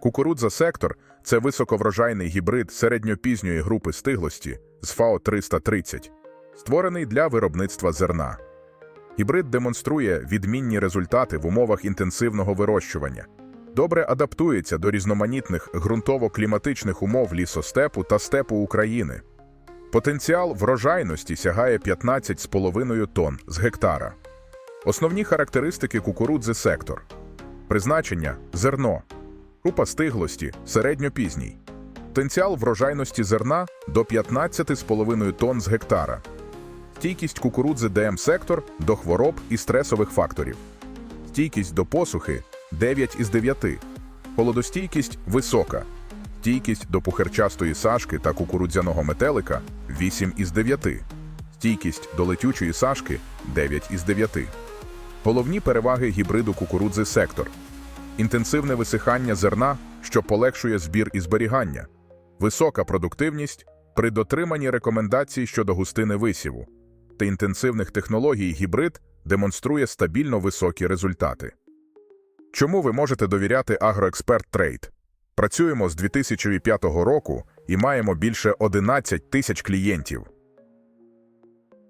Кукурудза сектор це високоврожайний гібрид середньопізньої групи стиглості з ФАО 330, створений для виробництва зерна. Гібрид демонструє відмінні результати в умовах інтенсивного вирощування, добре адаптується до різноманітних ґрунтово-кліматичних умов лісостепу та степу України. Потенціал врожайності сягає 15,5 тонн з гектара. Основні характеристики кукурудзи сектор. Призначення зерно. Група стиглості середньопізній. Потенціал врожайності зерна до 15,5 тонн з гектара. Стійкість кукурудзи ДМ-сектор до хвороб і стресових факторів. Стійкість до посухи 9 із 9. Холодостійкість висока. Стійкість до пухерчастої сашки та кукурудзяного метелика 8 із 9. Стійкість до летючої сашки 9 із 9. Головні переваги гібриду кукурудзи сектор. Інтенсивне висихання зерна, що полегшує збір і зберігання. Висока продуктивність при дотриманні рекомендацій щодо густини висіву. Та інтенсивних технологій гібрид демонструє стабільно високі результати. Чому ви можете довіряти Агроексперт Трейд? Працюємо з 2005 року і маємо більше 11 тисяч клієнтів.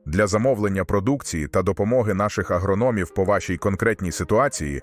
Для замовлення продукції та допомоги наших агрономів по вашій конкретній ситуації